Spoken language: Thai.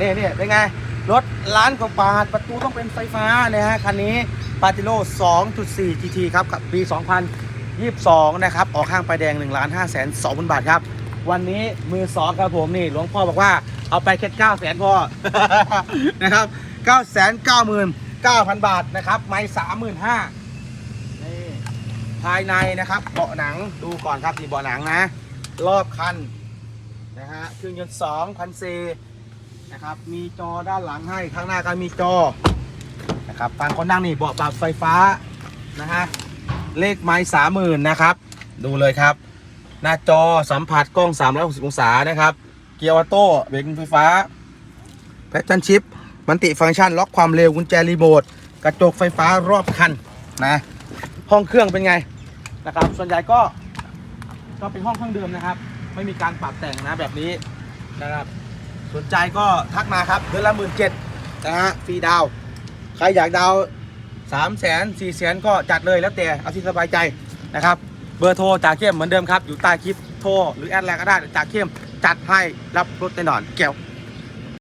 นี่นี่เป็นไง รถล้านกว่าบาท ประตูต้องเป็นไฟฟ้านะฮะ คันนี้ปาติโร่2.4 GT ครับกับปี 2022 นะครับ ออกข้างไปแดง1ล้าน5แสน2พันบาทครับ วันนี้มือสองครับผมนี่ หลวงพ่อบอกว่าเอาไปแค่9แสนพอนะครับ 9 9 9 9 0 0 บาทนะครับ ไม่35,000นี่ภายในนะครับเบาะหนังดูก่อนครับที่เบาะหนังนะ รอบคันนะฮะเครื่องยนต์2พันซี นะครับ มีจอด้านหลังให้ข้างหน้าก็มีจอนะครับฟังคนนั่งนี่เบาะปรับไฟฟ้านะฮะเลขไม้สามหมื่นนะครับ ดูเลยครับ หน้าจอสัมผัสกล้อง 360 องศานะครับ เกียร์ออโต้เบรกไฟฟ้าแพทเทิร์นชิปมันติฟังก์ชัน ล็อกความเร็วกุญแจรีโมทกระจกไฟฟ้ารอบคันนะห้องเครื่องเป็นไงนะครับ ส่วนใหญ่ก็ก็เป็นห้องเครื่องเดิมนะครับ ไม่มีการปรับแต่งนะแบบนี้นะครับ สนใจก็ทักมาครับเดือนละหมื่นเจ็ดนะฮะฟรีดาว ใครอยากดาวสามแสนสี่แสนก็จัดเลยแล้วแต่เอาที่สบายใจนะครับ เบอร์โทรจากเข้มเหมือนเดิมครับ อยู่ใต้คลิปโทรหรือแอดไลน์ก็ได้จากเข้มจัดให้รับรถแน่นอนแก้ว